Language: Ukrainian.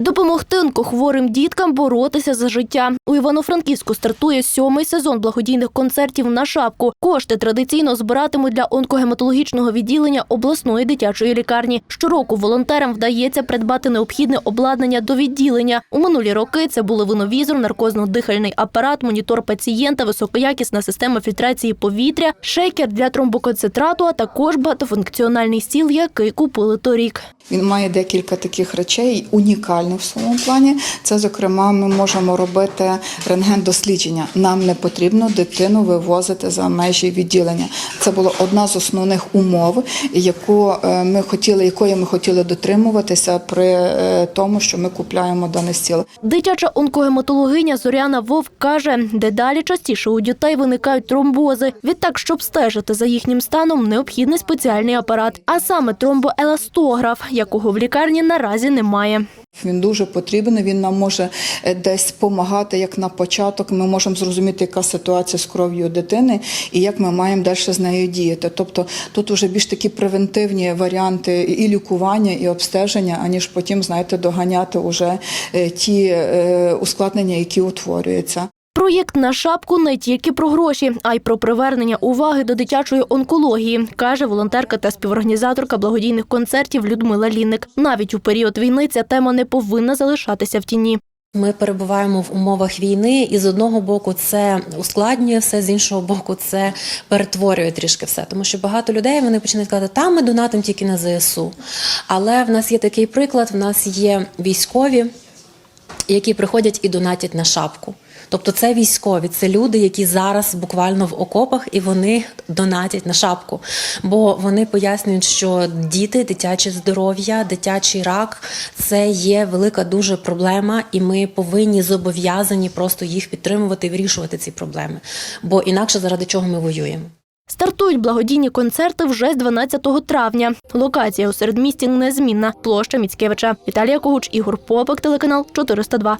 Допомогти онкохворим діткам боротися за життя. У Івано-Франківську стартує сьомий сезон благодійних концертів на шапку. Кошти традиційно збиратимуть для онкогематологічного відділення обласної дитячої лікарні. Щороку волонтерам вдається придбати необхідне обладнання до відділення. У минулі роки це були виновізор, наркозно-дихальний апарат, монітор пацієнта, високоякісна система фільтрації повітря, шейкер для тромбоконцентрату, а також багатофункціональний стіл, який купили торік. Він має декілька таких речей, унікальних в своєму плані. Це, зокрема, ми можемо робити рентген-дослідження. Нам не потрібно дитину вивозити за межі відділення. Це була одна з основних умов, яку е, ми хотіли, якої ми хотіли дотримуватися при е, тому, що ми купляємо даний стіл. Дитяча онкогематологиня Зоряна Вовк каже, дедалі частіше у дітей виникають тромбози. Відтак, щоб стежити за їхнім станом, необхідний спеціальний апарат, а саме тромбоеластограф, якого в лікарні наразі немає. Він дуже потрібен. Він нам може е, десь допомагати як на початок. Ми можемо зрозуміти, яка ситуація з кров'ю дитини і як ми маємо далі з нею діяти. Тобто тут вже більш такі превентивні варіанти і лікування, і обстеження, аніж потім, знаєте, доганяти уже е, ті е, ускладнення, які утворюються. Проєкт на шапку не тільки про гроші, а й про привернення уваги до дитячої онкології, каже волонтерка та співорганізаторка благодійних концертів Людмила Лінник. Навіть у період війни ця тема не повинна залишатися в тіні. Ми перебуваємо в умовах війни, і з одного боку це ускладнює все, з іншого боку, це перетворює трішки все. Тому що багато людей вони починають казати, та ми донатимо тільки на ЗСУ. Але в нас є такий приклад: в нас є військові, які приходять і донатять на шапку. Тобто це військові, це люди, які зараз буквально в окопах і вони донатять на шапку. Бо вони пояснюють, що діти, дитяче здоров'я, дитячий рак це є велика дуже проблема, і ми повинні зобов'язані просто їх підтримувати і вирішувати ці проблеми. Бо інакше заради чого ми воюємо. Стартують благодійні концерти вже з 12 травня. Локація у середмісті незмінна. Площа Міцкевича. Віталія Когуч, Ігор Попик, телеканал 402.